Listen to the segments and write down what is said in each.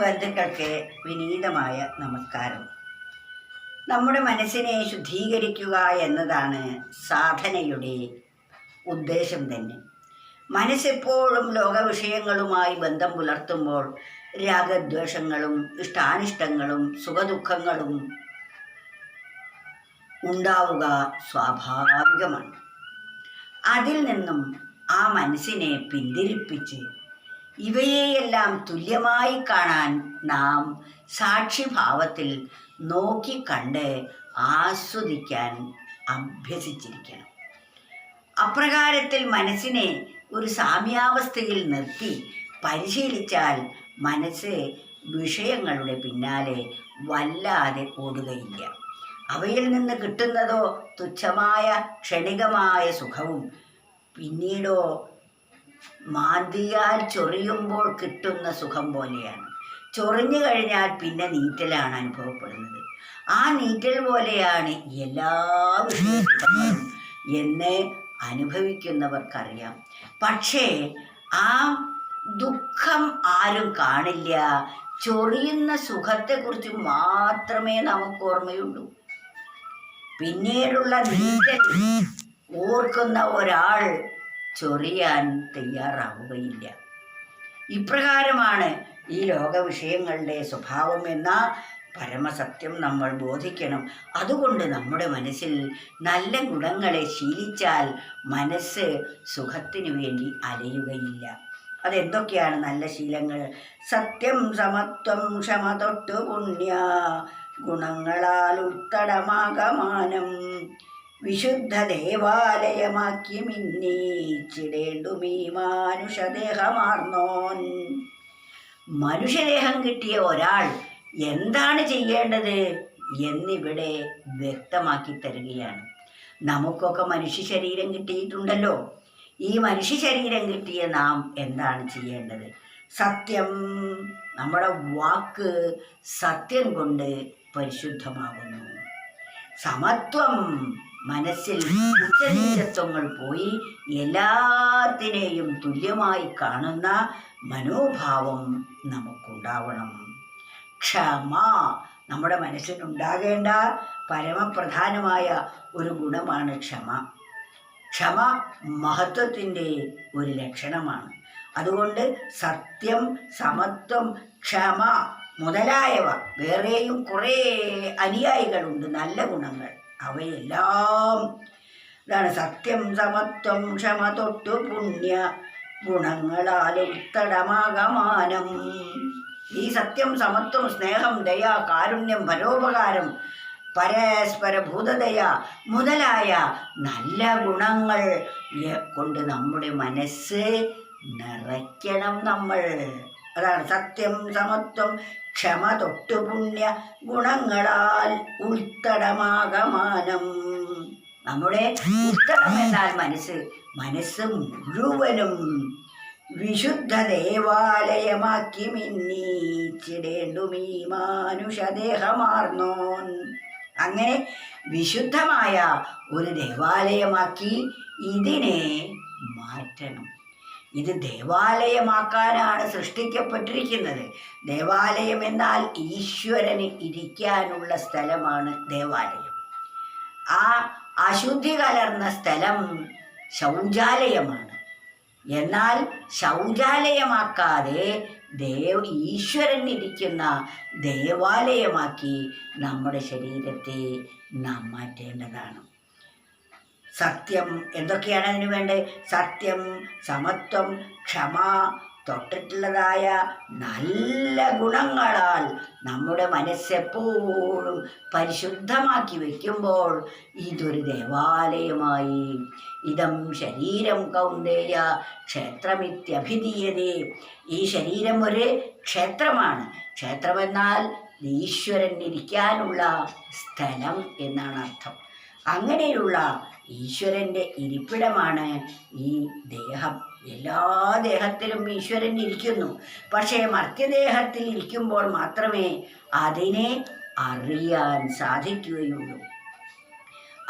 ബന്ധുക്കൾക്ക് വിനീതമായ നമസ്കാരം. നമ്മുടെ മനസ്സിനെ ശുദ്ധീകരിക്കുക എന്നതാണ് സാധനയുടെ ഉദ്ദേശം തന്നെ. മനസ്സെപ്പോഴും ലോകവിഷയങ്ങളുമായി ബന്ധം പുലർത്തുമ്പോൾ രാഗദ്വേഷങ്ങളും ഇഷ്ടാനിഷ്ടങ്ങളും സുഖദുഃഖങ്ങളും ഉണ്ടാവുക സ്വാഭാവികമാണ്. അതിൽ നിന്നും ആ മനസ്സിനെ പിന്തിരിപ്പിച്ച് ഇവയെയെല്ലാം തുല്യമായി കാണാൻ നാം സാക്ഷിഭാവത്തിൽ നോക്കിക്കണ്ട് ആസ്വദിക്കാൻ അഭ്യസിച്ചിരിക്കണം. അപ്രകാരത്തിൽ മനസ്സിനെ ഒരു സാമ്യാവസ്ഥയിൽ നിർത്തി പരിശീലിച്ചാൽ മനസ്സ് വിഷയങ്ങളുടെ പിന്നാലെ വല്ലാതെ ഓടുകയില്ല. അവയിൽ നിന്ന് കിട്ടുന്നതോ തുച്ഛമായ ക്ഷണികമായ സുഖവും പിന്നീടോ മാന്തിയാൽ ചൊറിയുമ്പോൾ കിട്ടുന്ന സുഖം പോലെയാണ്. ചൊറിഞ്ഞു കഴിഞ്ഞാൽ പിന്നെ നീറ്റലാണ് അനുഭവപ്പെടുന്നത്. ആ നീറ്റൽ പോലെയാണ് എല്ലാ വിഷയങ്ങളും എന്ന് അനുഭവിക്കുന്നവർക്കറിയാം. പക്ഷേ ആ ദുഃഖം ആരും കാണില്ല. ചൊറിയുന്ന സുഖത്തെക്കുറിച്ച് മാത്രമേ നമുക്ക് ഓർമ്മയുള്ളൂ. പിന്നീടുള്ള നീറ്റൽ ഓർക്കുന്ന ഒരാൾ ചൊറിയാൻ തയ്യാറാവുകയില്ല. ഇപ്രകാരമാണ് ഈ ലോക വിഷയങ്ങളുടെ സ്വഭാവം എന്ന പരമസത്യം നമ്മൾ ബോധിക്കണം. അതുകൊണ്ട് നമ്മുടെ മനസ്സിൽ നല്ല ഗുണങ്ങളെ ശീലിച്ചാൽ മനസ്സ് സുഖത്തിനു വേണ്ടി അലയുകയില്ല. അതെന്തൊക്കെയാണ് നല്ല ശീലങ്ങൾ? സത്യം സമത്വം ക്ഷമ തൊട്ട് പുണ്യ ഗുണങ്ങളാൽ ഉത്തടമാകമാനം വിശുദ്ധ ദേവാലയമാക്കി മിന്നീച്ചിടേണ്ടുമീ മാനുഷദേഹമാർന്നോൻ മനുഷ്യദേഹം കിട്ടിയ ഒരാൾ എന്താണ് ചെയ്യേണ്ടത് എന്നിവിടെ വ്യക്തമാക്കി തരികയാണ്. നമുക്കൊക്കെ മനുഷ്യ ശരീരം കിട്ടിയിട്ടുണ്ടല്ലോ. ഈ മനുഷ്യ ശരീരം കിട്ടിയ നാം എന്താണ് ചെയ്യേണ്ടത്? സത്യം നമ്മുടെ വാക്ക് സത്യം കൊണ്ട് പരിശുദ്ധമാകുന്നു. സമത്വം മനസ്സിൽ ഉച്ചനീചത്വങ്ങൾ പോയി എല്ലാത്തിനെയും തുല്യമായി കാണുന്ന മനോഭാവം നമുക്കുണ്ടാവണം. ക്ഷമ നമ്മുടെ മനസ്സിനുണ്ടാകേണ്ട പരമപ്രധാനമായ ഒരു ഗുണമാണ് ക്ഷമ. ക്ഷമ മഹത്വത്തിന്റെ ഒരു ലക്ഷണമാണ്. അതുകൊണ്ട് സത്യം സമത്വം ക്ഷമ മുതലായവ വേറെയും കുറേ അനുയായികളുണ്ട്. നല്ല ഗുണങ്ങൾ. അവയെല്ലാം ഇതാണ് സത്യം സമത്വം ക്ഷമ തൊട്ടു പുണ്യ ഗുണങ്ങളാൽ ഉത്തടമാകമാനം. ഈ സത്യം സമത്വം സ്നേഹം ദയ കാരുണ്യം പരോപകാരം പരസ്പര ഭൂതദയ മുതലായ നല്ല ഗുണങ്ങൾ കൊണ്ട് നമ്മുടെ മനസ്സ് നിറയ്ക്കണം നമ്മൾ. അതാണ് സത്യം സമത്വം ക്ഷമ തൊട്ടു പുണ്യ ഗുണങ്ങളാൽ ഉൾത്തടമാകമാനം. നമ്മുടെ ഉത്തടം എന്നാൽ മനസ്സ്. മനസ്സ് മുഴുവനും വിശുദ്ധ ദേവാലയമാക്കി മിന്നീച്ചിടേണ്ടുമീ മാനുഷദേഹമാർന്നോൻ അങ്ങനെ വിശുദ്ധമായ ഒരു ദേവാലയമാക്കി ഇതിനെ മാറ്റണം. ഇത് ദേവാലയമാക്കാനാണ് സൃഷ്ടിക്കപ്പെട്ടിരിക്കുന്നത്. ദേവാലയം എന്നാൽ ഈശ്വരന് ഇരിക്കാനുള്ള സ്ഥലമാണ് ദേവാലയം. ആ അശുദ്ധി കലർന്ന സ്ഥലം ശൗചാലയമാണ്. എന്നാൽ ശൗചാലയമാക്കാതെ ദേവ ഈശ്വരൻ ഇരിക്കുന്ന ദേവാലയമാക്കി നമ്മുടെ ശരീരത്തെ നാം മാറ്റേണ്ടതാണ്. സത്യം. എന്തൊക്കെയാണ് അതിന് വേണ്ടത്? സത്യം സമത്വം ക്ഷമ തൊട്ടിട്ടുള്ളതായ നല്ല ഗുണങ്ങളാൽ നമ്മുടെ മനസ്സെപ്പോഴും പരിശുദ്ധമാക്കി വയ്ക്കുമ്പോൾ ഇതൊരു ദേവാലയമായി. ഇതം ശരീരം കൗന്ദേയ ക്ഷേത്രമിത്യഭിധീയതേ. ഈ ശരീരം ഒരു ക്ഷേത്രമാണ്. ക്ഷേത്രമെന്നാൽ ഈശ്വരൻ ഇരിക്കാനുള്ള സ്ഥലം എന്നാണ് അർത്ഥം. അങ്ങനെയുള്ള ഈശ്വരന്റെ ഇരിപ്പിടമാണ് ഈ ദേഹം. എല്ലാ ദേഹത്തിലും ഈശ്വരൻ ഇരിക്കുന്നു. പക്ഷേ മർത്യദേഹത്തിൽ ഇരിക്കുമ്പോൾ മാത്രമേ അതിനെ അറിയാൻ സാധിക്കുകയുള്ളൂ.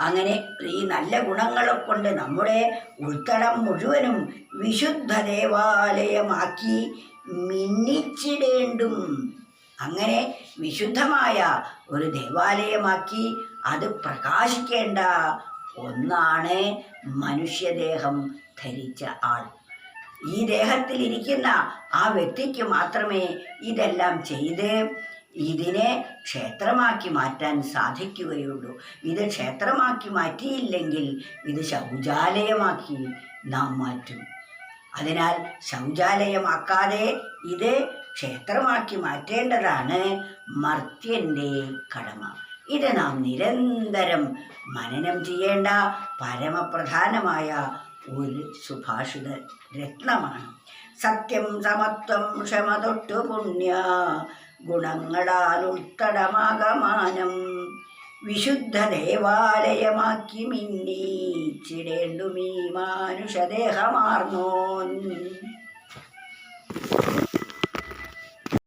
അങ്ങനെ ഈ നല്ല ഗുണങ്ങളെ കൊണ്ട് നമ്മുടെ ഉൾത്തടം മുഴുവനും വിശുദ്ധ ദേവാലയമാക്കി മിന്നിച്ചിടേണ്ടും. അങ്ങനെ വിശുദ്ധമായ ഒരു ദേവാലയമാക്കി അത് പ്രകാശിക്കേണ്ട ഒന്നാണ് മനുഷ്യദേഹം ധരിച്ച ആൾ. ഈ ദേഹത്തിൽ ഇരിക്കുന്ന ആ വ്യക്തിക്ക് മാത്രമേ ഇതെല്ലാം ചെയ്ത് ഇതിനെ ക്ഷേത്രമാക്കി മാറ്റാൻ സാധിക്കുകയുള്ളൂ. ഇത് ക്ഷേത്രമാക്കി മാറ്റിയില്ലെങ്കിൽ ഇത് ശൗചാലയമാക്കി നാം മാറ്റും. അതിനാൽ ശൗചാലയമാക്കാതെ ഇത് ക്ഷേത്രമാക്കി മാറ്റേണ്ടതാണ് മർത്യന്റെ കടമ. ഇത് നാം നിരന്തരം മനനം ചെയ്യേണ്ട പരമപ്രധാനമായ ഒരു സുഭാഷിത രത്നമാണ്. സത്യം സമത്വം ക്ഷമ തൊട്ടു പുണ്യ ഗുണങ്ങളാൽ ഉൾത്തടമാകമാനം. വിശുദ്ധ ദേവാലയമാക്കി മിന്നിച്ചിടേണ്ടുമീ മാനുഷദേഹമാർന്നോൻ.